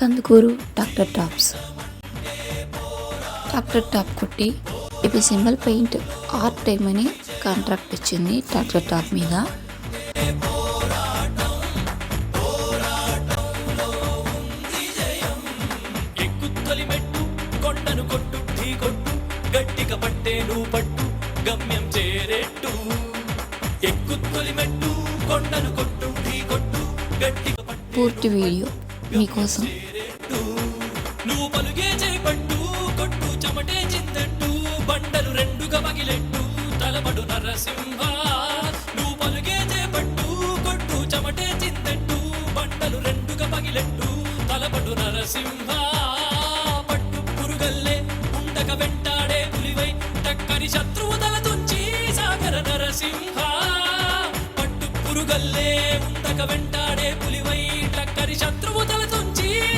Kandukur doctor tops. Doctor top కొట్టి ఇది symbol paint art time అని కాంట్రాక్ట్ ఇచ్చింది డాక్టర్ టాప్ మీద. ఎక్కుత్తొలి మెట్టు కొండను కొట్టు ఢీ కొట్టు గట్టిగా పట్టే నువ్వు పట్టు గమ్యం చేరేట్టు. ఎక్కుత్తొలి మెట్టు కొండను కొట్టు ఢీ కొట్టు గట్టిగా పట్టు పూర్తి వీడియో మీకోసం. పురుగల్లే ఉండక వెంటాడే పులివై టక్కరి శత్రువు తల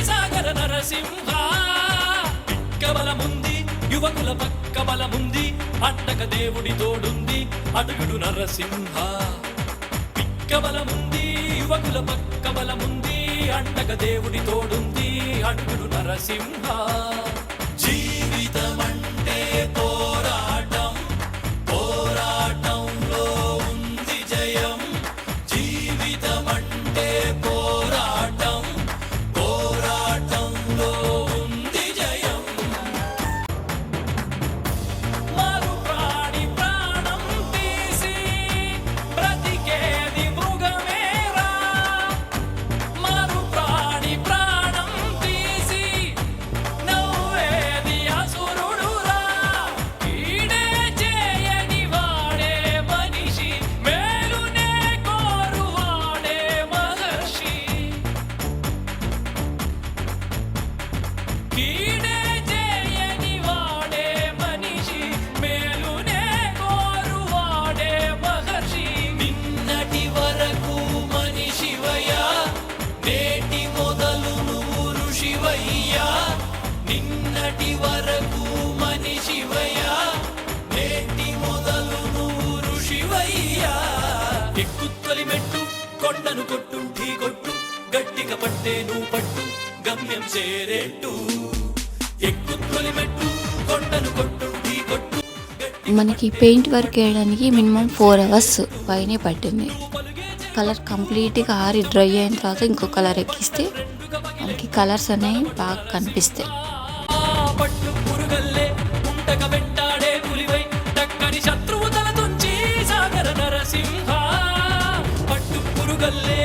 సాగర నరసింహ. పిక్క బలముంది యువకుల పక్క బలముంది అట్టక దేవుడి తోడుంది అడుగుడు నరసింహ. పిక్క బలముంది యువకుల పక్క బలముంది అండక దేవుడి తోడుంది అడుగుడు నరసింహ. పట్టే నువ్వు పట్టు గమ్యం చేరేట్టు. ఎక్కుత్తొలి మెట్టు కొండను కొట్టు కొట్టు. మనకి పెయింట్ వర్క్ వేయడానికి మినిమం ఫోర్ అవర్స్ పైనే పట్టింది. కలర్ కంప్లీట్గా ఆరి డ్రై అయిన తర్వాత ఇంకో కలర్ ఎక్కిస్తే మనకి కలర్స్ అనేవి బాగా కనిపిస్తాయి. పట్టు పురుగల్లే ఉంటక వెంటాడే పులివై టక్కని శత్రువు తల తుంచి సాగర నరసింహ. పట్టు పురుగల్లే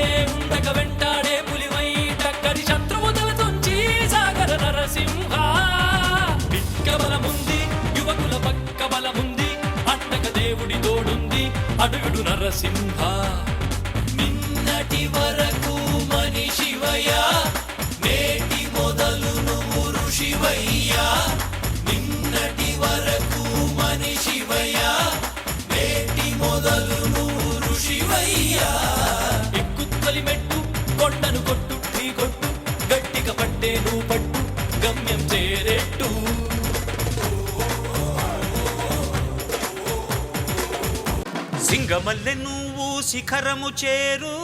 సింగమల్లె నువ్వు శిఖరము చేరు.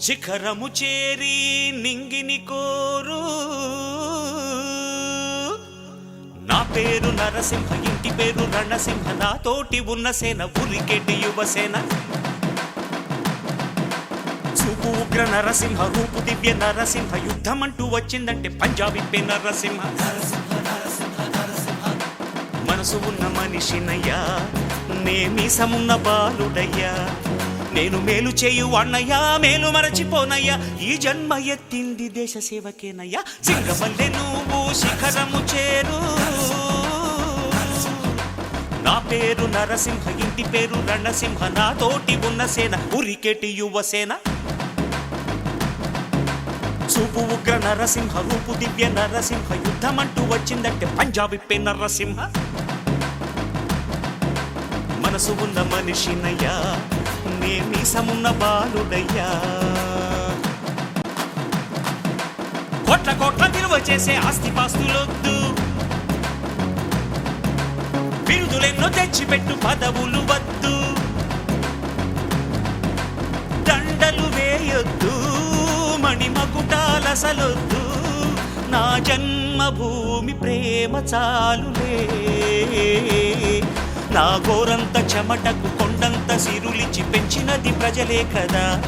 శిఖరము చేరి నింగిని కోరు. నా పేరు నరసింహ ఇంటి పేరు రణసింహ నాతోటి ఉన్న సేన ఉరికెటి యువసేన చూపు ఉగ్ర నరసింహ రూపు దివ్య నరసింహ యుద్ధమంటూ వచ్చిందంటే పంజాబీ పే నరసింహ. మనసు ఉన్న మనిషినయ్యా. నే మీసమున్న బాలుడయ్యా. నేను మేలు చేయు అన్నయ్యా మేలు మరచిపోనయ్యా. ఈ జన్మ ఎత్తింది దేశ సేవకేనయ్యా. సింగపల్లె నువ్వు శిఖరము చేరు. నా పేరు నరసింహ ఇంటి పేరు రణసింహ నా తోటి ఉన్న సేన ఉరికెటి యువసేన చూపు ఉగ్ర నరసింహ రూపు దివ్య నరసింహ యుద్ధమంటూ వచ్చిందంటే పంజాబీ పే నరసింహ. మనసు ఉన్న మనిషినయ్యా నే మీసమున్న బాలుడయ్యా. కోట్ల కోట్ల విలువ చేసే ఆస్తిపాస్తులొద్దు. బిరుదులెన్నో తెచ్చిపెట్టు పదవులు వద్దు. దండలు వేయొద్దు మణిమకుటాలసలొద్దు. నా జన్మభూమి ప్రేమ చాలులే. నా గోరంత చెమటకు కొండంత సిరులిచి పెంచినది ప్రజలే కదా.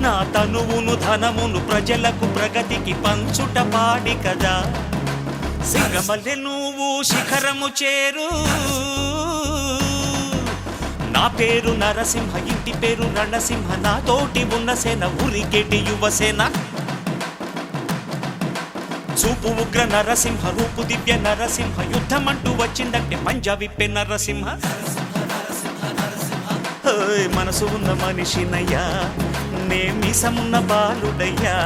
నా తనువును ధనమును ప్రజలకు ప్రగతికి పంచుట పాడి కదా. సింగమల్లె నువ్వు శిఖరము చేరు. నా పేరు నరసింహ ఇంటి పేరు రణసింహ నా తోటి ఉన్న సేన ఉరికెటి యువసేన. చూపు ఉగ్ర నరసింహ రూపు దివ్య నరసింహ యుద్ధం అంటూ వచ్చిందంటే పంజా విప్పే నరసింహ. మనసు ఉన్న మనిషినయ్యా నే మీసమున్న బాలుడయ్యా.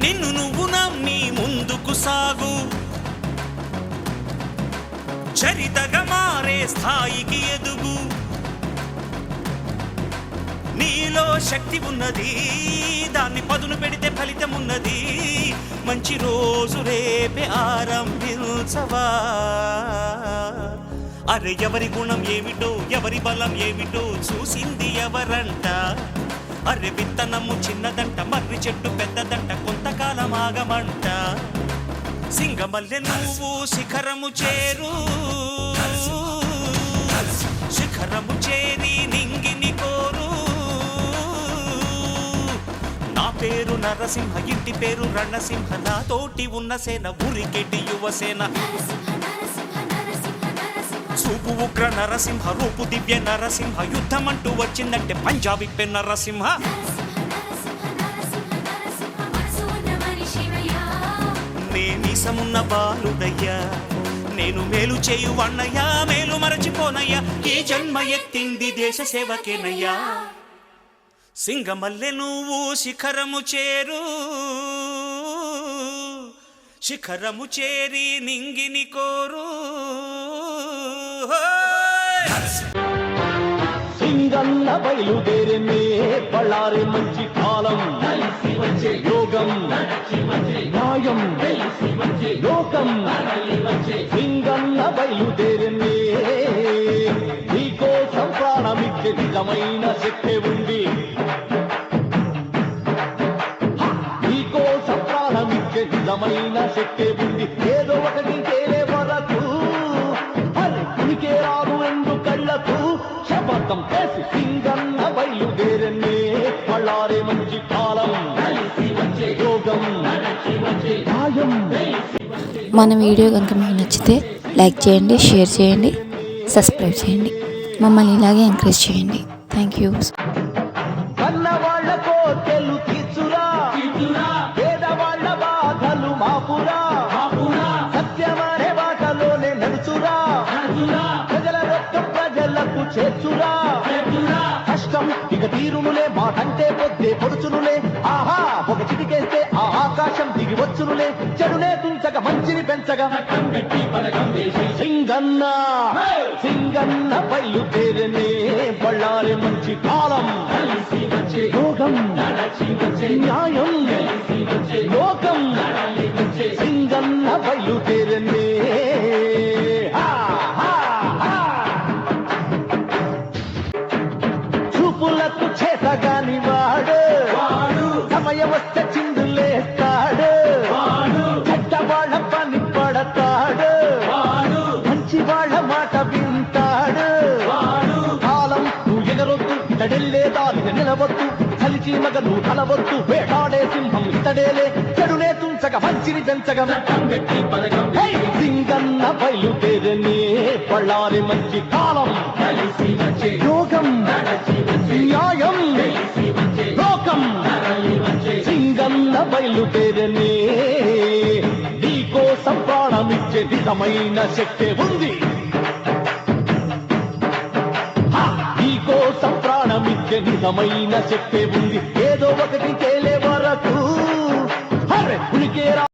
నిన్ను నువ్వు నమ్మి ముందుకు సాగు. చరితగా మారే స్థాయికి ఎదుగు. నీలో శక్తి ఉన్నది. దాన్ని పదును పెడితే ఫలితం ఉన్నది. మంచి రోజు రేపే ఆరంభించవా? అరే ఎవరి గుణం ఏమిటో ఎవరి బలం ఏమిటో చూసింది ఎవరంట? అరే విత్తనము చిన్నదంట మర్రి చెట్టు పెద్దదంట కొంతకాలం ఆగమంట. సింగమల్లె నువ్వు శిఖరము చేరు. శిఖరము చేరి నీ పేరు నరసింహ ఇంటి పేరు రణసింహ. నా తోటి ఉన్న సేన ఉరికెటి యువసేన చూపు ఉగ్ర నరసింహ రూపు దివ్య నరసింహ. యుద్ధం అంటూ వచ్చిందంటే పంజాబీ పె నరసింహ. నేనీసమున్న బాలుడయ్యా నేను మేలు చేయు మేలు మరచిపోనయ్యా. ఈ జన్మ ఎత్తింది దేశ సేవకేనయ్యా. సింగమల్లె నువ్వు శిఖరము చేరు. శిఖరము చేరి నింగిని కోరు. సింగన్న బయలుదేరినే బళ్ళారి మంచి కాలం. యోగం న్యాయం లోకం. సింగన్న బయలుదేరినే నీకోసం ప్రాణమిచ్చే నిజమైన శక్తి ఉంది. ప్రాణమిచ్చే నిజమైన శక్తి ఉంది. ఏదో ఒకటి తేలే వరకు. అరే ఉనికే రాదు ఎందు కళ్ళకు. శపథం చేసి సింగన్న బయలుదేరనే మళ్ళారే మంచి కాలం. యోగం. న్యాయం. మన వీడియో కనుక మీకు నచ్చితే లైక్ చేయండి షేర్ చేయండి సబ్స్క్రైబ్ చేయండి. మమ్మల్ని ఇలాగే ఎంకరేజ్ చేయండి. థ్యాంక్ యూ మాపురా సత్యమనే బాటలోనే నడుచురా. ప్రజల రక్తం ప్రజలకు చేర్చురా. కష్టం ఇక తీరునులే మాటంటే పొద్దే పొడుచునులే. ఆహా ఒక చిటికేస్తే ఆ ఆకాశం దిగి వచ్చునులే. చెడునే తుంచక మంచిని పెంచగా సింగన్న సింగన్న బయలుదేరనే బళ్ళారి మంచి కాలం. యోగం న్యాయం. వస్తే చిందులేస్తాడు చెడ్డ వాళ్ళ పని పడతాడు. మంచి వాళ్ళ మాట వింటాడు. కాలం నువ్వు ఎగరొద్దు ఇతడెళ్ళే దారిని నిలవద్దు కలిసి మగ నువ్వు కలవద్దు వేటాడే సింహం ఇతడేలే చెడునే తుంచక మంచిని పెంచగ! సింగన్న బయలుదేరనే పళ్ళారి మంచి కాలం. యోగం న్యాయం లోకం. బయలుదేరనే. నీకోసం ప్రాణమిచ్చే నిజమైన శక్తి ఉంది. నీకోసం ప్రాణమిచ్చే నిజమైన శక్తి ఉంది. ఏదో ఒకటి తేలే వరకు. ఉనికేరా